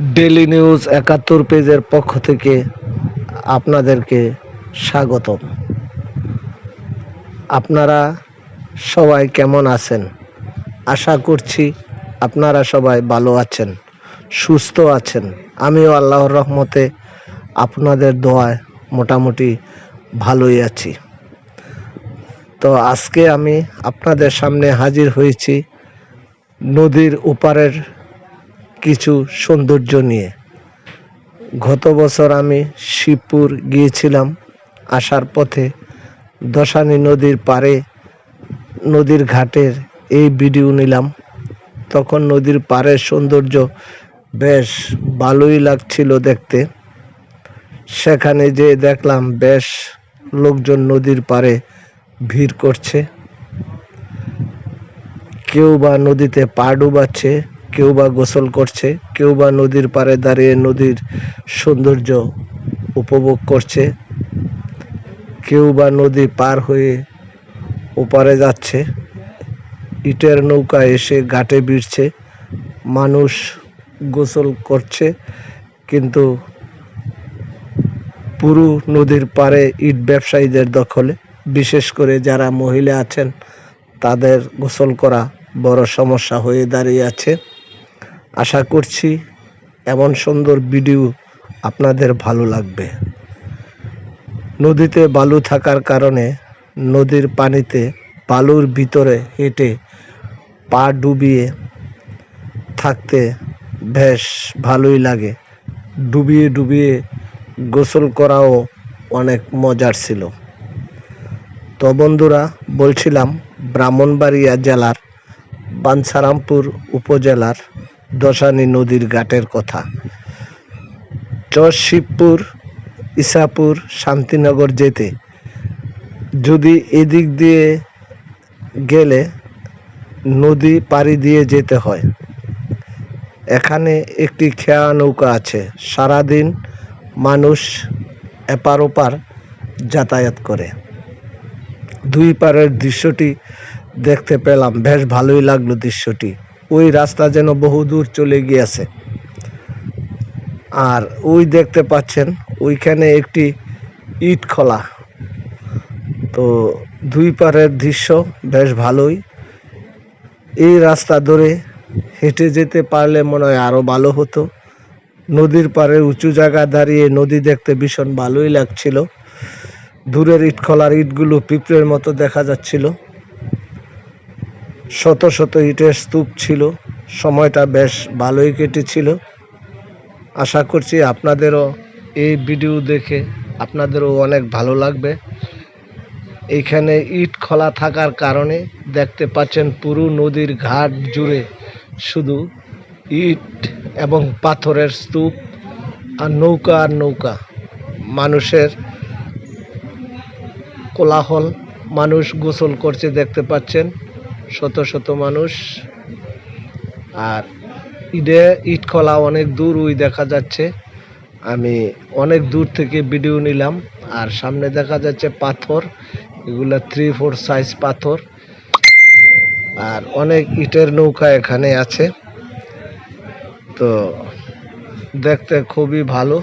Daily news একাত্তর পেজের পক্ষ থেকে আপনাদেরকে স্বাগতম। আপনারা সবাই কেমন আছেন? আশা করছি আপনারা সবাই ভালো আছেন, সুস্থ আছেন। আমিও আল্লাহর রহমতে আপনাদের দোয়ায় মোটামুটি ভালোই আছি। তো আজকে আমি আপনাদের সামনে হাজির হয়েছি নদীর ওপারের কিছু সৌন্দর্য নিয়ে। গত বছর আমি শিবপুর গিয়েছিলাম। আসার পথে দশানী নদীর পাড়ে নদীর ঘাটের এই ভিডিও নিলাম। তখন নদীর পাড়ের সৌন্দর্য বেশ ভালোই লাগছিল দেখতে। সেখানে যে দেখলাম বেশ লোকজন নদীর পাড়ে ভিড় করছে। কেউ বা নদীতে পা ডুবাচ্ছে কেউ বা গোসল করছে কেউ বা নদীর পাড়ে দাঁড়িয়ে নদীর সৌন্দর্য উপভোগ করছে কেউ বা নদী পার হয়ে ওপারে যাচ্ছে, ইটের নৌকা এসে ঘাটে ভিড়ছে, মানুষ গোসল করছে, কিন্তু পুরো নদীর পাড়ে ইট ব্যবসায়ীদের দখলে, বিশেষ করে যারা মহিলা আছেন, তাদের গোসল করা বড় সমস্যা হয়ে দাঁড়িয়ে আছে। আশা করছি এমন সুন্দর ভিডিও আপনাদের ভালো লাগবে। নদীতে বালু থাকার কারণে নদীর পানিতে বালুর ভিতরে হেঁটে পা ডুবিয়ে থাকতে বেশ ভালোই লাগে। ডুবিয়ে ডুবিয়ে গোসল করাও অনেক মজার ছিল। তো বন্ধুরা, বলছিলাম ব্রাহ্মণবাড়িয়া জেলার বাঞ্ছারামপুর উপজেলার দশানী নদীর ঘাটের কথা। শিবপুর ইসাপুর, শান্তিনগর যেতে। যদি এদিক দিয়ে গেলে নদী পাড়ি দিয়ে যেতে হয়। এখানে একটি খেয়া নৌকা আছে। সারাদিন মানুষ এপার ওপার যাতায়াত করে। দুই পারের দৃশ্যটি দেখতে পেলাম। বেশ ভালোই লাগল দৃশ্যটি। ওই রাস্তা যেন বহু দূর চলে গিয়েছে। আর ওই দেখতে পাচ্ছেন, ওইখানে একটি ইট খোলা। তো দুই পারের দৃশ্য বেশ ভালোই। এই রাস্তা ধরে হেঁটে যেতে পারলে মনে হয় আরও ভালো হতো। নদীর পাড়ে উঁচু জায়গা দাঁড়িয়ে নদী দেখতে ভীষণ ভালোই লাগছিল। দূরের ইট খোলার ইটগুলো পিঁপড়ের মতো দেখা যাচ্ছিল। শত শত ইটের স্তূপ ছিল। সময়টা বেশ ভালোই কেটেছিল। আশা করছি আপনাদেরও এই ভিডিও দেখে আপনাদেরও অনেক ভালো লাগবে। এইখানে ইট খোলা থাকার কারণে দেখতে পাচ্ছেন পুরো নদীর ঘাট জুড়ে শুধু ইট এবং পাথরের স্তূপ আর নৌকা আর নৌকা। মানুষের কোলাহল মানুষ গোসল করছে দেখতে পাচ্ছেন। শত শত মানুষ। আর ইডে ইট খোলা অনেক দূর ওই দেখা যাচ্ছে। আমি অনেক দূর থেকে ভিডিও নিলাম। আর সামনে দেখা যাচ্ছে পাথর। এগুলা থ্রি ফোর সাইজ পাথর। আর অনেক ইটের নৌকা এখানে আছে। তো দেখতে খুবই ভালো,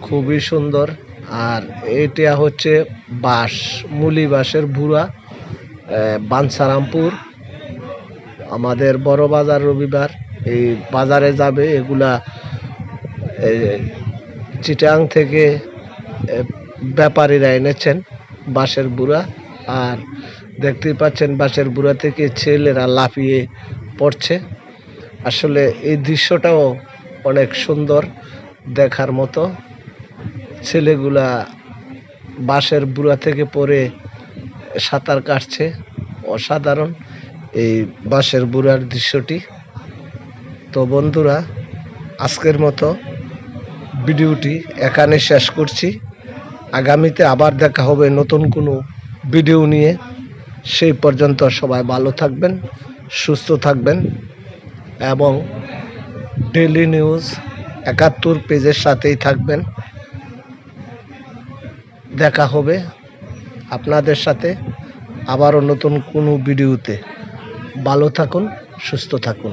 খুবই সুন্দর। আর এটা হচ্ছে বাঁশ, মুলি বাঁশের বুড়া। বানসারামপুর, আমাদের বড় বাজার রবিবার, এই বাজারে যাবে এগুলা চিটাং থেকে ব্যাপারীরা এনেছেন বাঁশের বুড়া, আর দেখতেই পাচ্ছেন বাঁশের বুড়া থেকে ছেলেরা লাফিয়ে পড়ছে। আসলে এই দৃশ্যটাও অনেক সুন্দর দেখার মতো। ছেলেগুলা বাঁশের বুড়া থেকে পড়ে সাঁতার কাটছে। অসাধারণ এই বাঁশের বুড়ার দৃশ্যটি। তো বন্ধুরা, আজকের মতো ভিডিওটি এখানে শেষ করছি। আগামীতে আবার দেখা হবে নতুন কোনো ভিডিও নিয়ে। সেই পর্যন্ত সবাই ভালো থাকবেন, সুস্থ থাকবেন এবং ডেলি নিউজ একাত্তর পেজের সাথেই থাকবেন। দেখা হবে আপনাদের সাথে আবারও নতুন কোনো ভিডিওতে ভালো থাকুন সুস্থ থাকুন।